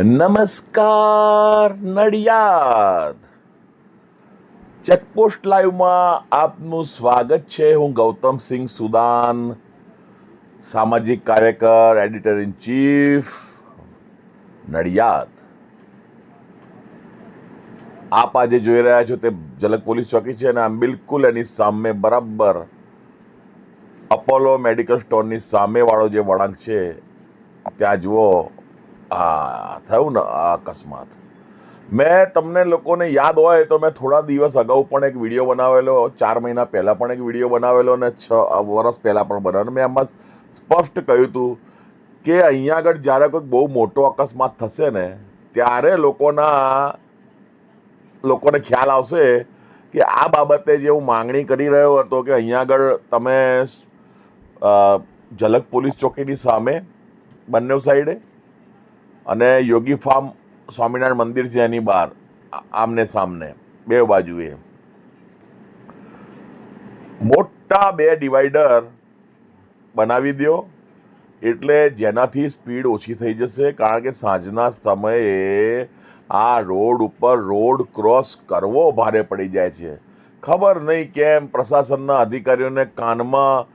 નમસ્કાર, નડિયાદ. ચેકપોસ્ટ લાઈવમાં આપનું સ્વાગત છે. હું ગૌતમસિંહ સુદાન, સામાજિક કાર્યકર, એડિટર ઇન ચીફ, નડિયાદ. આપ આજે જોઈ રહ્યા છો તે ઝલક પોલીસ ચોકી છે અને આમ બિલકુલ એની સામે બરાબર અપોલો મેડિકલ સ્ટોરની સામેવાળો જે વળાંક છે, ત્યાં જુઓ. આ થયું ને અકસ્માત. મેં તમને લોકોને યાદ હોય તો મેં થોડા દિવસ અગાઉ પણ એક વીડિયો બનાવેલો, ચાર મહિના પહેલાં પણ એક વીડિયો બનાવેલો અને છ વર્ષ પહેલાં પણ બનાવેલો. મેં એમાં સ્પષ્ટ કહ્યું હતું કે અહીંયા આગળ જ્યારે કોઈ બહુ મોટો અકસ્માત થશે ને, ત્યારે લોકોના, લોકોને ખ્યાલ આવશે કે આ બાબતે જે હું માંગણી કરી રહ્યો હતો કે અહીંયા આગળ તમે ઝલક પોલીસ ચોકીની સામે બંને સાઈડે અને યોગી ફાર્મ સ્વામિનારાયણ મંદિર છે એની બહાર, આમને સામને, બે બાજુએ. મોટા બે ડિવાઈડર બનાવી દો એટલે જેનાથી સ્પીડ ઓછી થઈ જશે, કારણ કે સાંજના સમયે આ રોડ ઉપર રોડ ક્રોસ કરવો ભારે પડી જાય છે. ખબર નહીં કેમ પ્રશાસનના અધિકારીઓને કાનમાં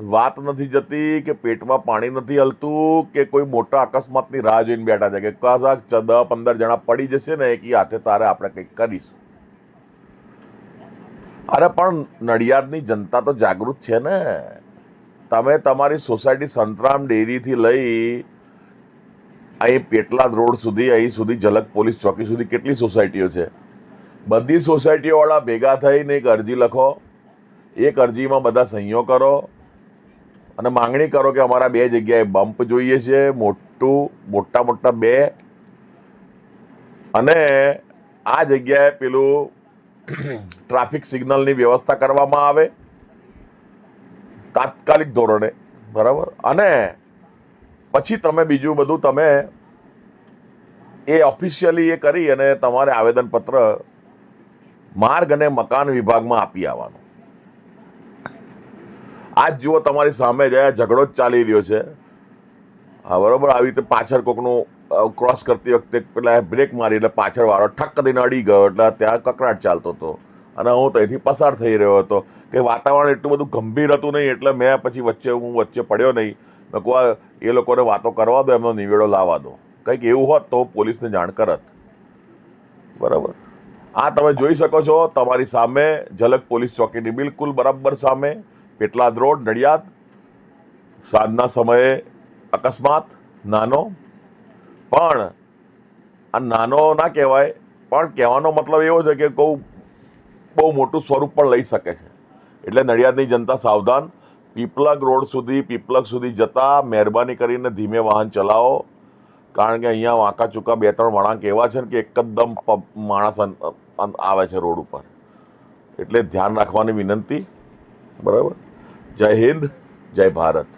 વાત નથી જતી કે પેટમાં પાણી નથી હલતું કે કોઈ મોટા અકસ્માતની રાહ જોઈને બેઠા છે કે કદાચ ચ- દસ પંદર જણા પડી જશે ને એક હાથે તારે આપણે કંઈક કરીશું. અરે પણ નડિયાદની જનતા તો જાગૃત છે ને. તમે તમારી સોસાયટી સંતરામ ડેરીથી લઈ અહીં પેટલાદ રોડ સુધી, અહીં સુધી, ઝલક પોલીસ ચોકી સુધી કેટલી સોસાયટીઓ છે? બધી સોસાયટીઓવાળા ભેગા થઈને એક અરજી લખો, એક અરજીમાં બધા સહીઓ કરો અને માંગણી કરો કે અમારા બે જગ્યાએ બમ્પ જોઈએ છે, મોટું, મોટા મોટા બે. અને આ જગ્યાએ પેલું ટ્રાફિક સિગ્નલની વ્યવસ્થા કરવામાં આવે. તાત્કાલિક ધોરણે, બરાબર? અને પછી તમે બીજું બધું તમે એ ઓફિશિયલી એ કરી અને તમારે આવેદનપત્ર માર્ગ અને મકાન વિભાગમાં આપી આવવાનું. આજ જુઓ તમારી સામે જ ઝઘડો જ ચાલી રહ્યો છે. હા, બરોબર, આવી રીતે પાછળ કોકનું ક્રોસ કરતી વખતે પેલા બ્રેક મારી એટલે પાછળ વાળો ઠક દઈને અડી ગયો એટલે ત્યાં કકડાટ ચાલતો હતો. અને હું ત્યાંથી પસાર થઈ રહ્યો હતો કે વાતાવરણ એટલું બધું ગંભીર હતું નહીં એટલે મેં પછી વચ્ચે, હું વચ્ચે પડ્યો નહીં. મેં કહું એ લોકોને વાતો કરવા દો, એમનો નિવેડો લાવવા દો. કંઈક એવું હોત તો પોલીસને જાણ કરત બરાબર? આ તમે જોઈ શકો છો, તમારી સામે ઝલક પોલીસ ચોકીની બિલકુલ બરાબર સામે. પેટલાદ રોડ નડિયાદ? સાંજના સમયે અકસ્માત? નાનો. પણ આ નાનો ના કહેવાય. પણ કહેવાનો મતલબ એવો છે કે કહું બહુ મોટું સ્વરૂપ પણ લઈ શકે છે. એટલે નડિયાદની જનતા સાવધાન. પીપલગ રોડ સુધી પીપલગ સુધી જતા મહેરબાની કરીને ધીમે વાહન ચલાવો. કારણ કે અહીંયા વાંકા ચૂકા બે ત્રણ વળાંક એવા છે ને કે એકદમ માણસ આવે છે રોડ ઉપર. એટલે ધ્યાન રાખવાની વિનંતી. બરાબર? જય હિન્દ જય ભારત.